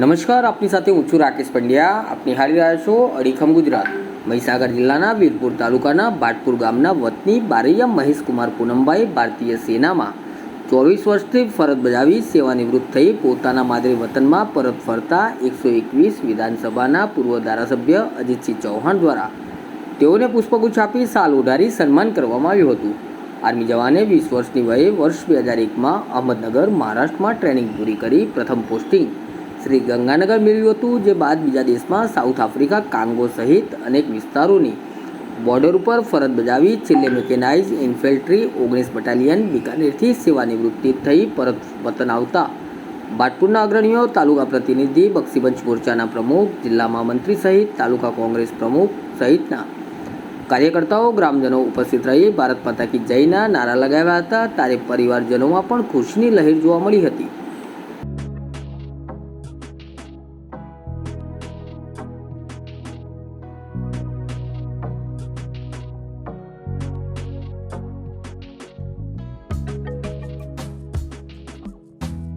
નમસ્કાર, આપની સાથે હું છું રાકેશ પંડ્યા. આપ નિહાળી રહ્યા છો અડીખમ ગુજરાત. મહીસાગર જિલ્લાના વીરપુર તાલુકાના ભાટપુર ગામના વતની બારૈયા મહેશકુમાર પૂનમભાઈ ભારતીય સેનામાં ચોવીસ વર્ષથી ફરજ બજાવી સેવાનિવૃત્ત થઈ પોતાના માદરે વતનમાં પરત ફરતા એકસો એકવીસ વિધાનસભાના પૂર્વ ધારાસભ્ય અજીતસિંહ ચૌહાણ દ્વારા તેઓને પુષ્પગુચ્છ આપી સાલ ઉઢારી સન્માન કરવામાં આવ્યું હતું. આર્મી જવાને વીસ વર્ષની વયે વર્ષ બે હજાર એકમાં અહમદનગર, મહારાષ્ટ્રમાં ટ્રેનિંગ પૂરી કરી પ્રથમ પોસ્ટિંગ શ્રી ગંગાનગર મેળવ્યું હતું, જે બાદ બીજા દેશમાં સાઉથ આફ્રિકા કાંગો સહિત અનેક વિસ્તારોની બોર્ડર ઉપર ફરજ બજાવી છેલ્લે મેકેનાઇઝ ઇન્ફેન્ટ્રી ઓગણીસ બટાલિયન બિકાનેરથી સેવાનિવૃત્તિ થઈ પરત વતન આવતા. બાટપુરના અગ્રણીઓ, તાલુકા પ્રતિનિધિ બક્ષીપંચ મોરચાના પ્રમુખ, જિલ્લા મહામંત્રી સહિત તાલુકા કોંગ્રેસ પ્રમુખ સહિતના કાર્યકર્તાઓ, ગ્રામજનો ઉપસ્થિત રહી ભારત માતા કી જયના નારા લગાવ્યા હતા. ત્યારે પરિવારજનોમાં પણ ખુશીની લહેર જોવા મળી હતી.